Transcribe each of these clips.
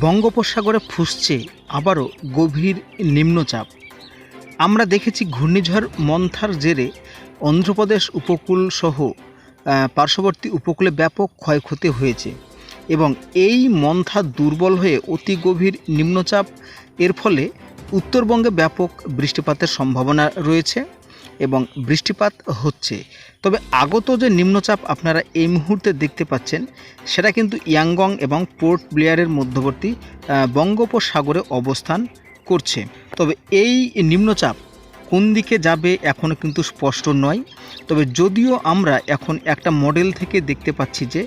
বঙ্গোপসাগরে ফুসছে আবারও গভীর নিম্নচাপ। আমরা দেখেছি ঘূর্ণিঝড় মন্থার জেরে অন্ধ্রপ্রদেশ উপকূল সহ পার্শ্ববর্তী উপকূলে ব্যাপক ক্ষয়ক্ষতি হয়েছে এবং এই মন্থা দুর্বল হয়ে অতি গভীর নিম্নচাপ। এর ফলে উত্তরবঙ্গে ব্যাপক বৃষ্টিপাতের সম্ভাবনা রয়েছে। এবং বৃষ্টিপাত হচ্ছে। তবে আগত যে নিম্নচাপ আপনারা এই মুহূর্তে দেখতে পাচ্ছেন, সেটা কিন্তু ইয়াংগং এবং পোর্ট ব্লেয়ারের মধ্যবর্তী বঙ্গোপসাগরে অবস্থান করছে। তবে এই নিম্নচাপ কোন দিকে যাবে এখনও কিন্তু স্পষ্ট নয়। তবে যদিও আমরা এখন একটা মডেল থেকে দেখতে পাচ্ছি যে,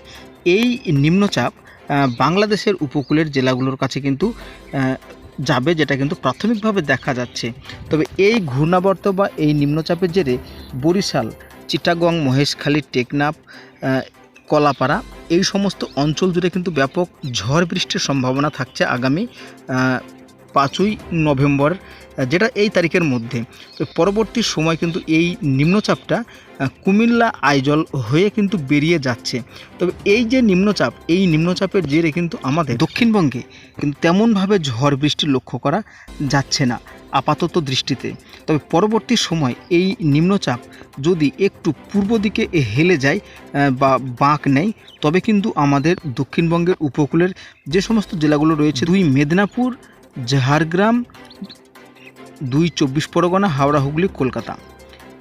এই নিম্নচাপ বাংলাদেশের উপকূলের জেলাগুলোর কাছে কিন্তু যাবে যেটা কিন্তু প্রাথমিকভাবে দেখা যাচ্ছে। তবে এই ঘূর্ণাবর্ত বা এই নিম্নচাপের জেরে বরিশাল, চিটাগং, মহেশখালী, টেকনাফ কলাপাড়া এই সমস্ত অঞ্চল জুড়ে কিন্তু ব্যাপক ঝড় বৃষ্টির সম্ভাবনা থাকছে আগামী পাঁচই নভেম্বর যেটা এই তারিখের মধ্যে। তো পরবর্তী সময় কিন্তু এই নিম্নচাপটা কুমিল্লা আইজল হয়ে কিন্তু বেরিয়ে যাচ্ছে। তবে এই যে নিম্নচাপ, এই নিম্নচাপের জেরে কিন্তু আমাদের দক্ষিণবঙ্গে কিন্তু তেমনভাবে ঝড় বৃষ্টি লক্ষ্য করা যাচ্ছে না আপাতত দৃষ্টিতে। তবে পরবর্তী সময় এই নিম্নচাপ যদি একটু পূর্ব দিকে হেলে যায় বা বাঁক নেয়, তবে কিন্তু আমাদের দক্ষিণবঙ্গের উপকূলের যে সমস্ত জেলাগুলো রয়েছে, দুই মেদিনীপুর ঝাড়গ্রাম দুই চব্বিশ পরগনা, হাওড়া, হুগলি, কলকাতা।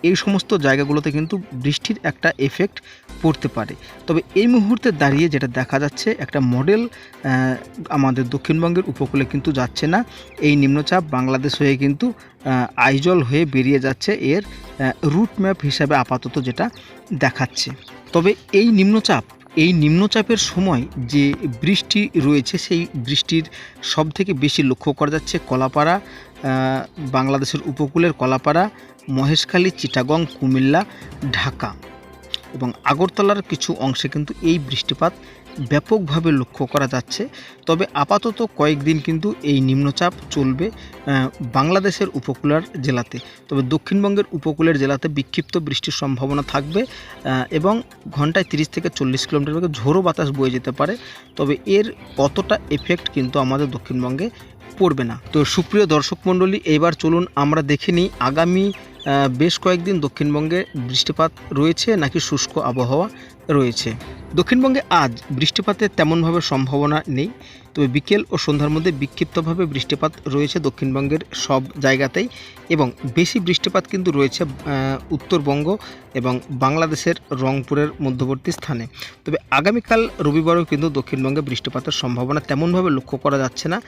এই সমস্ত জায়গাগুলোতে কিন্তু বৃষ্টির একটা এফেক্ট পড়তে পারে। তবে এই মুহূর্তে দাঁড়িয়ে যেটা দেখা যাচ্ছে, একটা মডেল আমাদের দক্ষিণবঙ্গের উপকূলে কিন্তু যাচ্ছে না। এই নিম্নচাপ বাংলাদেশ হয়ে কিন্তু আইজল হয়ে বেরিয়ে যাচ্ছে। এর রুট ম্যাপ হিসাবে আপাতত যেটা দেখাচ্ছে। তবে এই নিম্নচাপ এই নিম্নচাপের সময় যে বৃষ্টি রয়েছে, সেই বৃষ্টির সব থেকে বেশি লক্ষ্য করা যাচ্ছে কলাপাড়া বাংলাদেশের উপকূলের কলাপাড়া, মহেশখালী, চিটাগং, কুমিল্লা, ঢাকা। এবং আগরতলার কিছু অংশে কিন্তু এই বৃষ্টিপাত ব্যাপকভাবে লক্ষ্য করা যাচ্ছে। তবে আপাতত কয়েকদিন কিন্তু এই নিম্নচাপ চলবে বাংলাদেশের উপকূলের জেলাতে। তবে দক্ষিণবঙ্গের উপকূলের জেলাতে বিক্ষিপ্ত বৃষ্টির সম্ভাবনা থাকবে এবং ঘন্টায় তিরিশ থেকে চল্লিশ কিলোমিটার বেগে ঝোড়ো বাতাস বয়ে যেতে পারে। তবে এর অতটা এফেক্ট কিন্তু আমাদের দক্ষিণবঙ্গে পড়বে না। তো সুপ্রিয় দর্শক মণ্ডলী, এবার চলুন আমরা দেখে নিই আগামী বেশ কয়েকদিন দক্ষিণবঙ্গে বৃষ্টিপাত রয়েছে নাকি শুষ্ক আবহাওয়া? রয়েছে। দক্ষিণবঙ্গে আজ বৃষ্টিপাতের তেমনভাবে সম্ভাবনা নেই, তবে বিকেল ও সন্ধ্যার মধ্যে বিক্ষিপ্তভাবে বৃষ্টিপাত রয়েছে দক্ষিণবঙ্গের সব জায়গাতেই এবং বেশি বৃষ্টিপাত কিন্তু রয়েছে উত্তরবঙ্গ এবং বাংলাদেশের রংপুরের মধ্যবর্তী স্থানে। তবে আগামীকাল রবিবারও কিন্তু দক্ষিণবঙ্গে বৃষ্টিপাতের সম্ভাবনা তেমনভাবে লক্ষ্য করা যাচ্ছে না।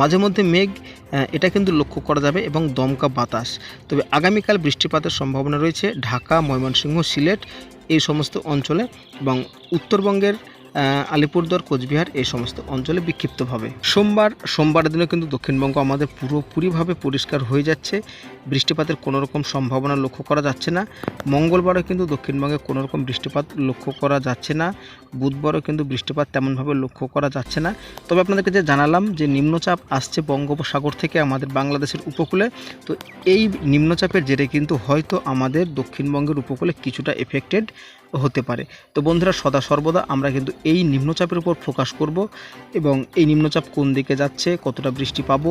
মাঝে মধ্যে মেঘ এটা কিন্তু লক্ষ্য করা যাবে এবং দমকা বাতাস। তবে আগামীকাল বৃষ্টিপাতের সম্ভাবনা রয়েছে ঢাকা, ময়মনসিংহ, সিলেট এই সমস্ত অঞ্চলে এবং উত্তরবঙ্গের আলিপুরদুয়ার, কোচবিহার এই সমস্ত অঞ্চলে বিক্ষিপ্তভাবে। সোমবার সোমবার দিনে কিন্তু দক্ষিণবঙ্গ আমাদের পুরোপুরিভাবে পরিষ্কার হয়ে যাচ্ছে। বৃষ্টিপাতের কোনো রকম সম্ভাবনা লক্ষ্য করা যাচ্ছে না। মঙ্গলবারও কিন্তু দক্ষিণবঙ্গে কোনো রকম বৃষ্টিপাত লক্ষ্য করা যাচ্ছে না। বুধবারও কিন্তু বৃষ্টিপাত তেমনভাবে লক্ষ্য করা যাচ্ছে না। তবে আপনাদেরকে যে জানালাম যে নিম্নচাপ আসছে বঙ্গোপসাগর থেকে আমাদের বাংলাদেশের উপকূলে, তো এই নিম্নচাপের জেরে কিন্তু হয়তো আমাদের দক্ষিণবঙ্গের উপকূলে কিছুটা এফেক্টেড হতে পারে। তো বন্ধুরা, সদা সর্বদা আমরা কিন্তু এই নিম্নচাপের উপর ফোকাস করব এবং এই নিম্নচাপ কোন দিকে যাচ্ছে, কতটা বৃষ্টি পাবো,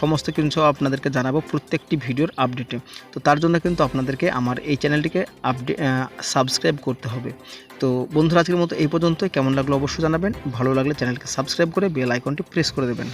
সমস্ত কিছু আপনাদেরকে জানাব প্রত্যেকটি ভিডিওর আপডেটে। তো তার জন্য কিন্তু আপনাদেরকে আমার এই চ্যানেলটিকে আপডেট সাবস্ক্রাইব করতে হবে। তো বন্ধুরা, আজকের মতো এই পর্যন্ত কেমন লাগল অবশ্যই জানাবেন। ভালো লাগলে চ্যানেলকে সাবস্ক্রাইব করে বেল আইকনটি প্রেস করে দেবেন।